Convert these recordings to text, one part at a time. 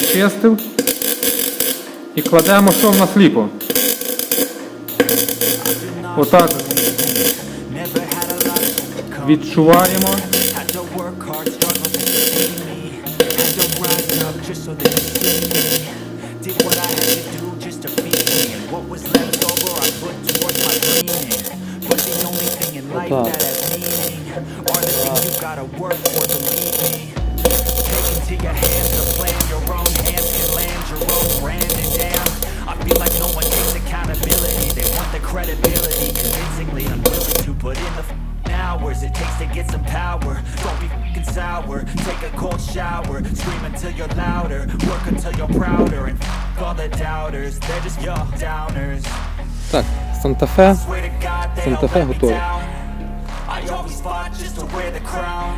Зачистив. І кладемо що в нас ліпо. Отак відчуваємо. Had Take into your hands the plan, your own hands can land your own brand. And damn, I feel like no one takes accountability. They want the credibility, convincingly unwilling to put in the f- hours it takes to get some power. Don't be fing sour. Take a cold shower, scream until you're louder, work until you're prouder, and f- all the doubters. They're just your downers. Так, Санта-Фе. Swear to God they Santa don't Fe let me готове. down. I always fought just to wear the crown.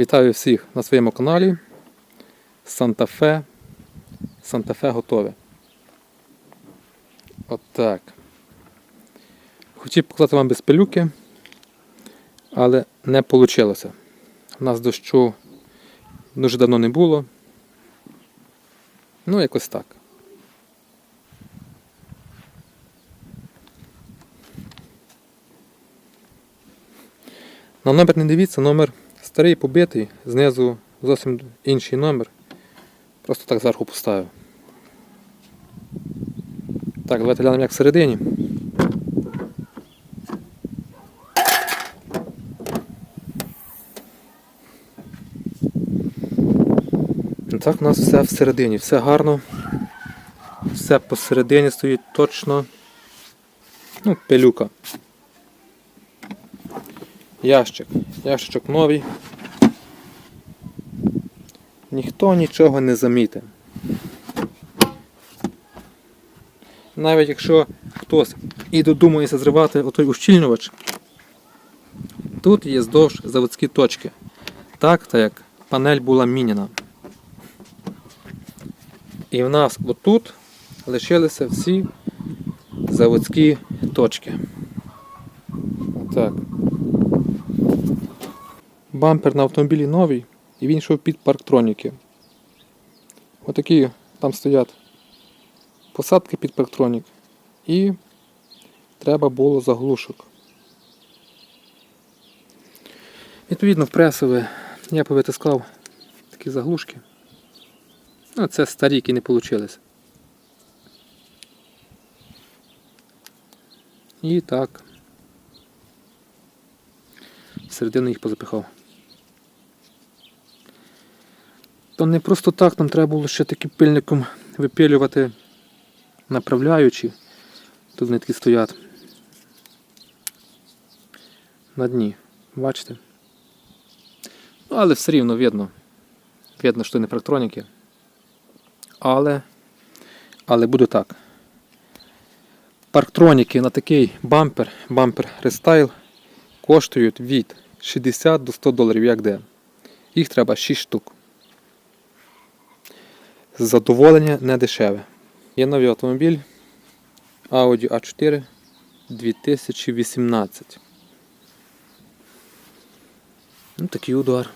Вітаю всіх на своєму каналі. Санта-Фе. Санта-Фе готове. От так. Хотів показати вам без пилюки, але не вийшло. У нас дощу дуже давно не було. Ну, якось так. На номер не дивіться, номер старий побитий, знизу зовсім інший номер. Просто так зверху поставив. Так, давайте глянемо як всередині. Так, у нас все всередині, все гарно. Все посередині стоїть точно. Ну, пилюка. Ящик. Ящичок новий. Ніхто нічого не замітить. Навіть якщо хтось і додумається зривати отой ущільнювач, тут є здовж заводські точки. Так, так як панель була міняна. І в нас отут лишилися всі заводські точки. Отак. Бампер на автомобілі новий і він йшов під парктроніки. Отакі там стоять посадки під парктронік. І треба було заглушок. Відповідно, в пресове я повитискав такі заглушки. Ну, це старі, які не вийшли. І так. Всередину їх позапихав. То не просто так, там треба було ще таким пильником випилювати направляючі. Тут вони такі стоять. На дні. Бачите? Ну, але все рівно видно. Видно, що не парктроніки. Але, але буде так. Парктроніки на такий бампер, бампер рестайл коштують від 60 до 100 доларів як де. Їх треба 6 штук. Задоволення не дешеве. Є новий автомобіль Audi A4 2018. Ну, такий удар.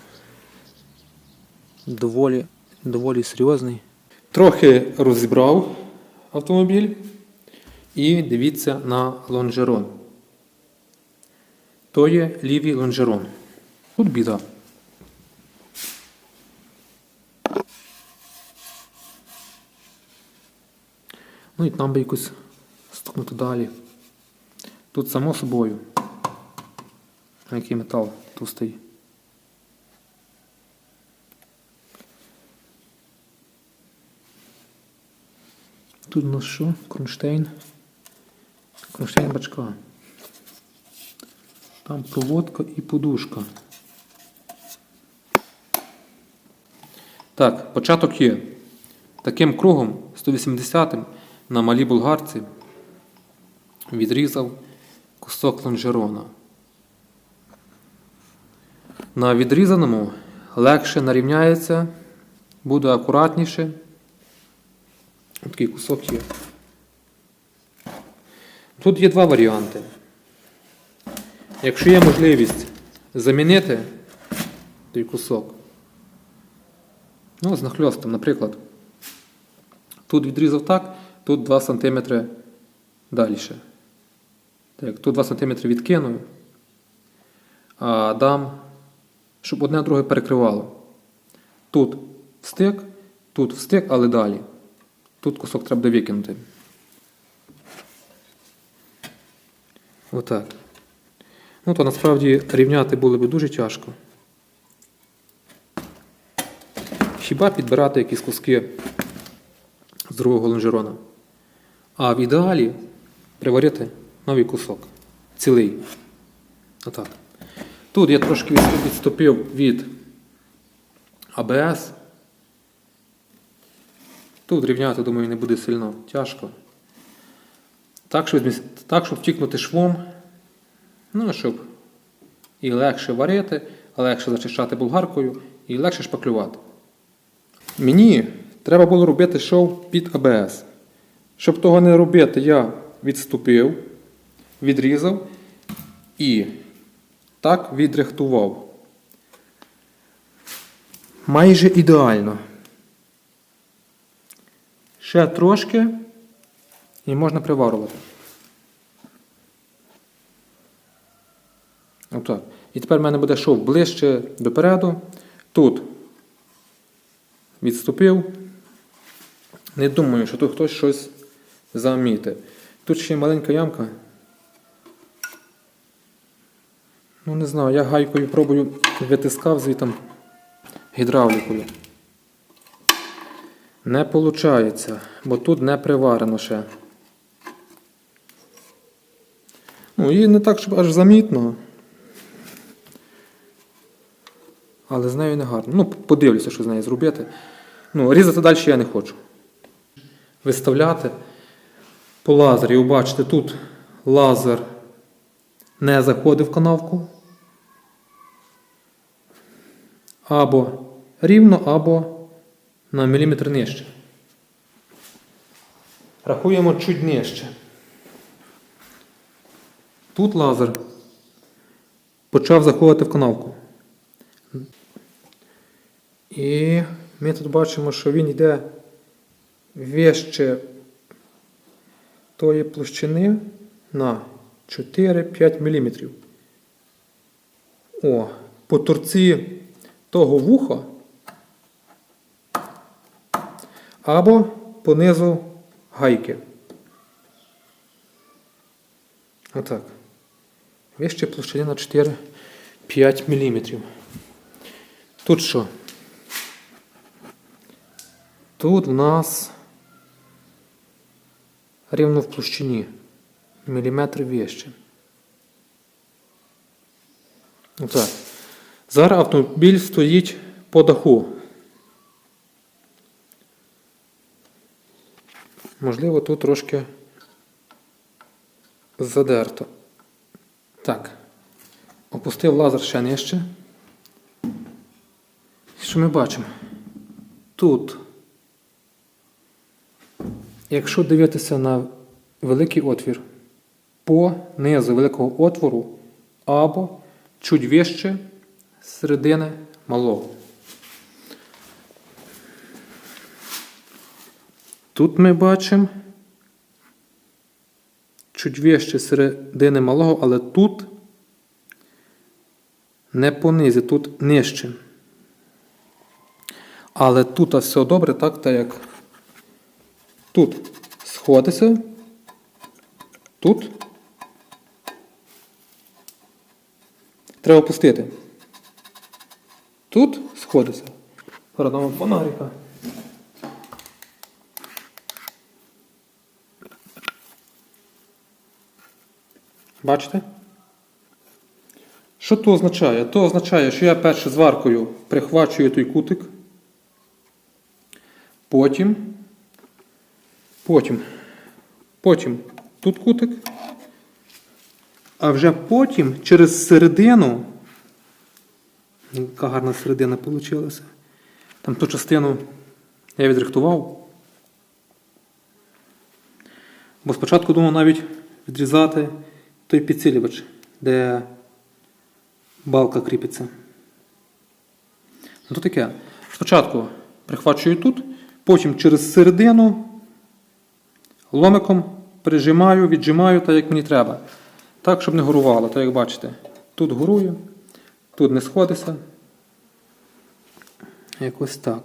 Доволі, доволі серйозний. Трохи розібрав автомобіль. І дивіться на лонжерон. То є лівий лонжерон. Тут біда. Ну і там би якось стукнути далі. Тут само собою. Який метал товстий. Тут у нас що? Кронштейн. Кронштейн бачка. Там проводка і подушка. Так, початок є. Таким кругом 180 на малій булгарці відрізав кусок лонжерона. На відрізаному легше нарівняється, буде акуратніше. Такий кусок є. Тут є два варіанти. Якщо є можливість замінити той кусок, ну, з нахльостом, наприклад, тут відрізав так, тут 2 см далі. Так, тут 2 см відкину, а дам, щоб одне друге перекривало. Тут встик, тут встик, але далі. Тут кусок треба буде викинути. Отак. Ну, то насправді рівняти було б дуже тяжко. Хіба підбирати якісь куски з другого лонжерона. А в ідеалі приварити новий кусок. Цілий. Отак. Тут я трошки відступив від АБС. Тут рівняти, думаю, не буде сильно тяжко. Так, щоб, так, щоб втікнути швом. Ну, щоб і легше варити, легше зачищати булгаркою і легше шпаклювати. Мені треба було робити шов під АБС. Щоб того не робити, я відступив, відрізав і так відрихтував. Майже ідеально. Ще трошки і можна приварувати. Отак. І тепер в мене буде шов ближче допереду. Тут відступив. Не думаю, що тут хтось щось замітить. Тут ще маленька ямка. Ну, не знаю, я гайкою пробую витискав звітом гідравлікою. Не виходить, бо тут не приварено ще. Ну, і не так, щоб аж замітно. Але з нею не гарно. Ну, подивлюся, що з нею зробити. Ну, різати далі я не хочу. Виставляти по лазері, бачите, тут лазер не заходив в канавку. Або рівно, або на міліметр нижче. Рахуємо чуть нижче. Тут лазер почав заходити в канавку. І ми тут бачимо, що він йде вище тої площини на 4-5 мм. О, по торці того вуха або по низу гайки. Отак. Вище площини на 4-5 мм. Тут що? Тут в нас рівно в площині. Міліметр вище. Отак. Зараз автомобіль стоїть по даху. Можливо, тут трошки задерто. Так. Опустив лазер ще нижче. Що ми бачимо? Тут, якщо дивитися на великий отвір, по низу великого отвору або чуть вище середини малого. Тут ми бачимо чуть вище середини малого, але тут не по низі, тут нижче. Але тут все добре, так, так як тут сходиться, тут треба опустити. Тут сходиться. Передамо фонарика. Бачите? Що то означає? То означає, що я перше зваркою прихвачую той кутик. Потім. Потім. Потім тут кутик. А вже потім через середину. Яка гарна середина вийшла. Там ту частину я відрихтував. Бо спочатку думав навіть відрізати той підсилювач, де балка кріпиться. Ну то таке. Спочатку прихвачую тут, потім через середину ломиком прижимаю, віджимаю так, як мені треба. Так, щоб не горувало, так як бачите. Тут горує, тут не сходиться. Якось так.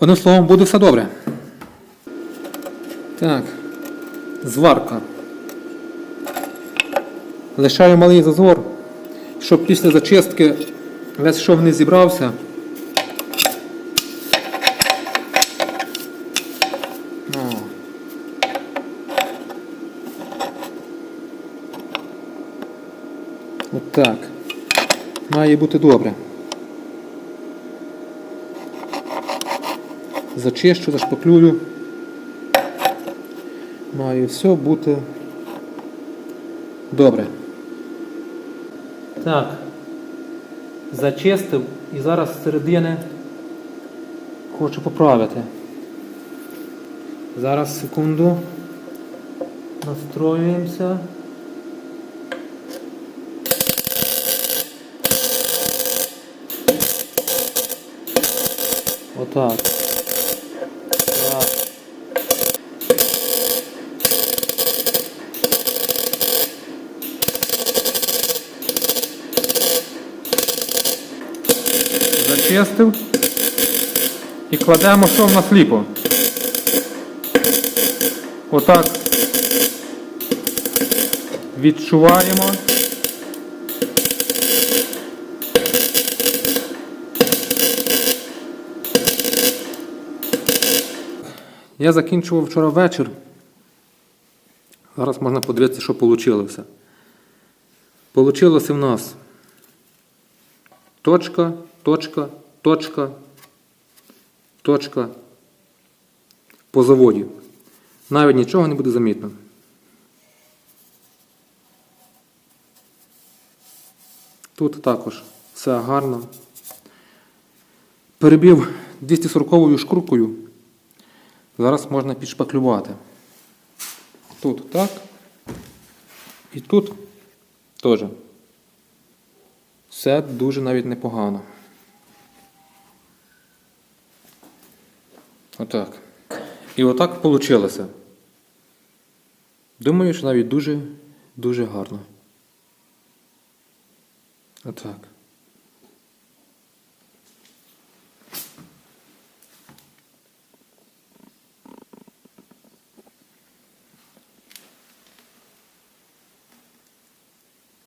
Одним словом, буде все добре. Так, зварка. Лишаю малий зазор, щоб після зачистки весь шов не зібрався. О. Отак. Має бути добре. Зачищу, зашпаклюю. Має все бути добре. Так. Зачистив і зараз з середини хочу поправити. Зараз секунду. Настроюємося. Отак. Так. Зачистив і кладемо шов на сліпо. Отак відчуваємо. Я закінчував вчора вечір. Зараз можна подивитися, що вийшло. Получилося в нас точка, точка, точка, точка по заводі. Навіть нічого не буде замітно. Тут також все гарно. Перебив 240 шкрупкою. Зараз можна підшпаклювати. Тут так. І тут теж. Все дуже навіть непогано. Отак. І отак вийшло. Думаю, що навіть дуже, дуже гарно. Отак.